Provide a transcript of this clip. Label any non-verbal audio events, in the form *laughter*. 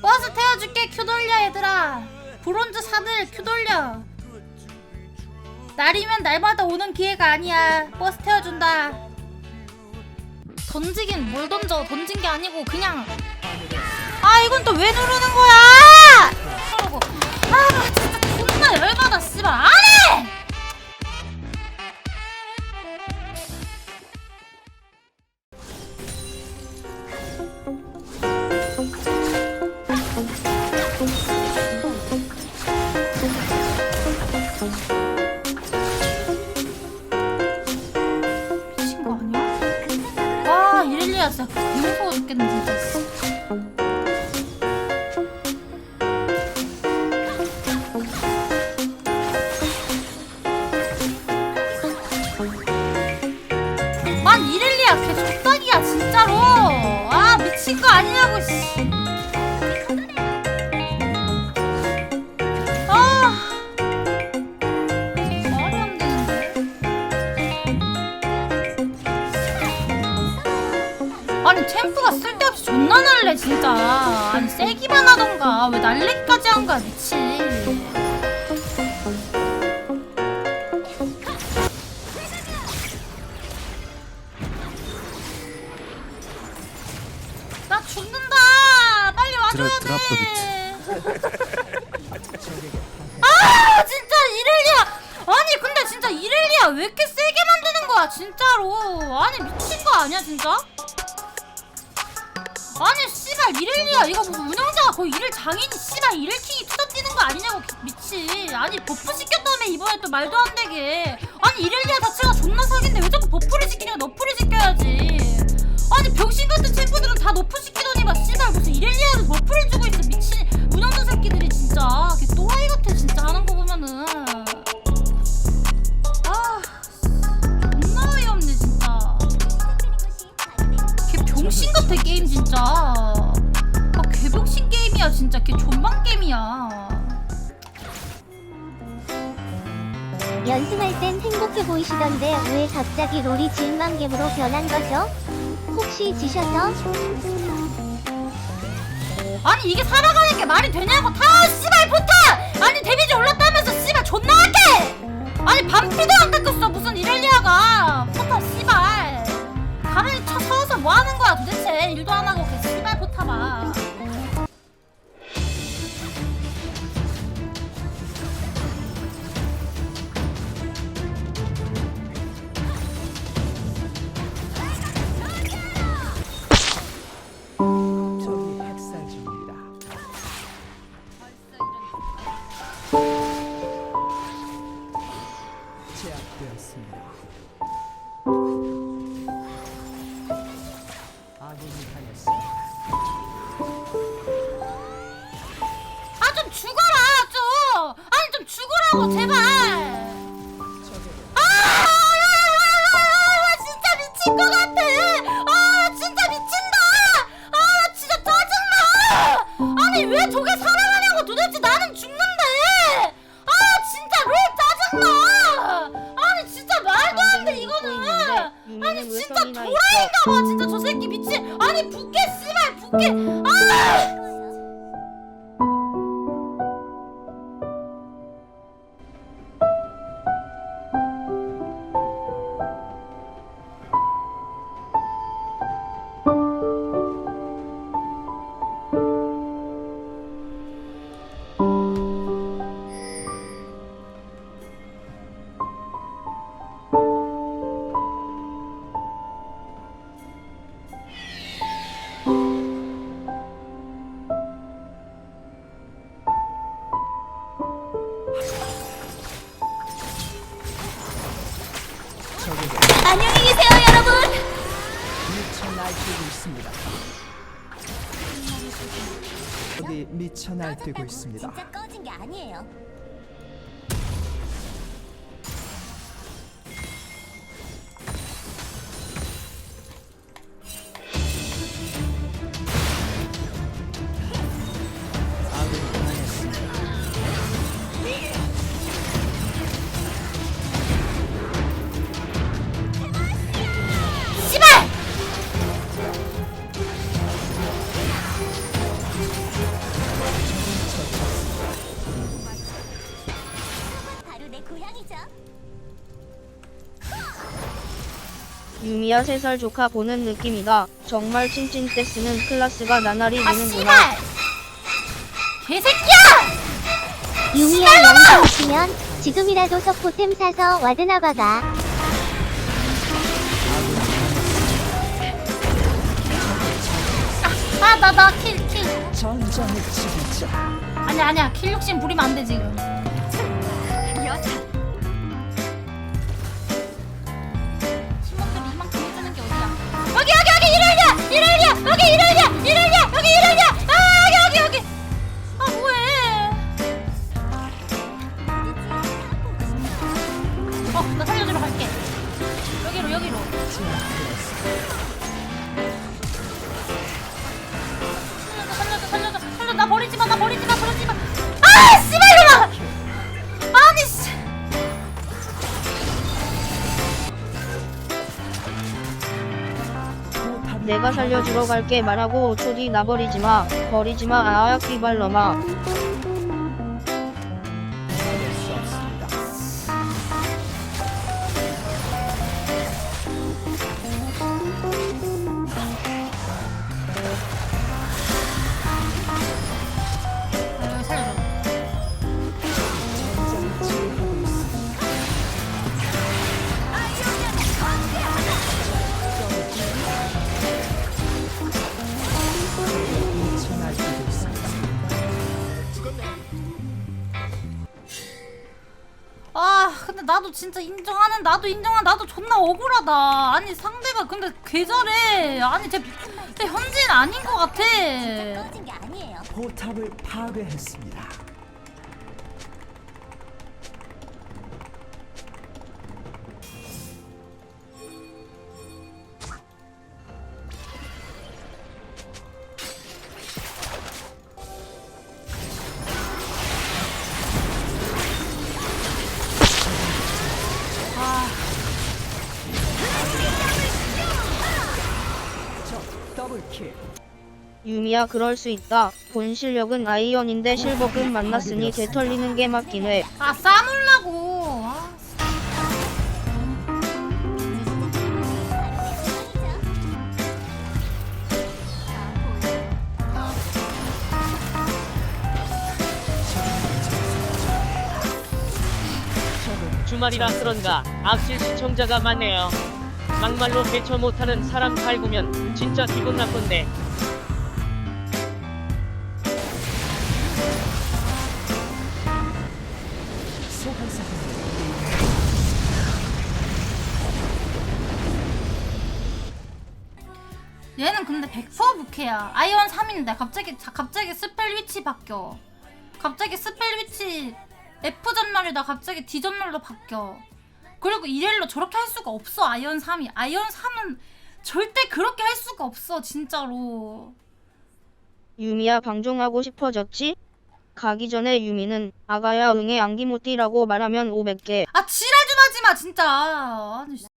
버스 태워줄게 큐 돌려 얘들아. 브론즈 사들 큐 돌려. 날이면 날마다 오는 기회가 아니야. 버스 태워준다. 던지긴 뭘 던져. 던진 게 아니고 그냥. 아 이건 또 왜 누르는 거야 아니 챔프가 쓸데없이 존나 날래 진짜. 아니 세기만 하던가. 왜 날래기까지 한 거야 미친. 나 죽는다. 빨리 와줘야 드랍- 돼. *laughs* 아 진짜 이렐리아. 아니 근데 진짜 이렐리아 왜 이렇게 세게 만드는 거야 진짜로. 아니 미친 거 아니야 진짜? 아니 씨발 이렐리아. 이거 무슨 운영자가 거의 이를 장인이 씨발 이렐킹이 투닥뛰는 거 아니냐고 미치 아니 버프 시켰다며 이번에 또 말도 안 되게. 아니 이렐리아 자체가 존나 사기인데 왜 자꾸 버프를 시키 같아 게임 진짜. 아 개병신 게임이야 진짜. 걔 존망 게임이야. 연승할 땐 행복해 보이시던데 왜 갑자기 롤이 질망겜으로 변한 거죠? 혹시 지셔서? 아니 이게 살아가는 게 말이 되냐고. 다 씨발 포타 아니 데미지 올랐다면서 씨발 존나 하게 아니 반피도 안 깎았어 무슨 이렐리아가. 포타 씨발 뭐 하는 거야? 도대체 일도 안 하고 그씨 아 좀 죽어라 좀. 아니 좀 죽으라고 제발 안녕히 계세요 여러분! 미쳐 날뛰고 있습니다. 적이 미쳐 날뛰고 있습니다. 진짜 꺼진 게 아니에요. 유미야 3살 조카 보는 느낌이다. 정말 찐찐떼스는 클라스가 나날이 아 느는구나. 씨발 개새끼야 유미야 영상 있으면 지금이라도 석고템 사서 와드나 박아. 아 나 나 킬킬 아니야 아니야 킬 욕심 부리면 안 돼 지금 아 아니 씨 내가 살려주러 갈게 말하고 5초 뒤 나버리지 마. 버리지 마. 아야 끼발놈아. 근데 나도 진짜 인정하는 나도 인정한 나도 존나 억울하다. 아니 상대가 근데 괴절해. 아니 제, 제 현진 아닌 것 같아. 포탑을 파괴했습니다. 더블킬. 유미야 그럴 수 있다. 본 실력은 아이언인데 실버급 만났으니 되털리는 게 맞긴 해. 아 싸물라고 아, 주말이라 그런가 악질 시청자가 많네요. 막말로 대처 못하는 사람 갈구면 진짜 기분 나쁜데. 얘는 근데 100% 부캐야. 아이언 3인데 갑자기 자, 갑자기 스펠 위치 바뀌어. 갑자기 스펠 위치 F 전멸이다. 갑자기 D 전멸로 바뀌어 그리고 이렐로 저렇게 할 수가 없어 아이언 3이 아이언 3은 절대 그렇게 할 수가 없어 진짜로 유미야 방종하고 싶어졌지? 가기 전에 유미는 아가야 응애 안기모띠라고 말하면 500개. 아 지랄 좀 하지 마 진짜 아니 씨.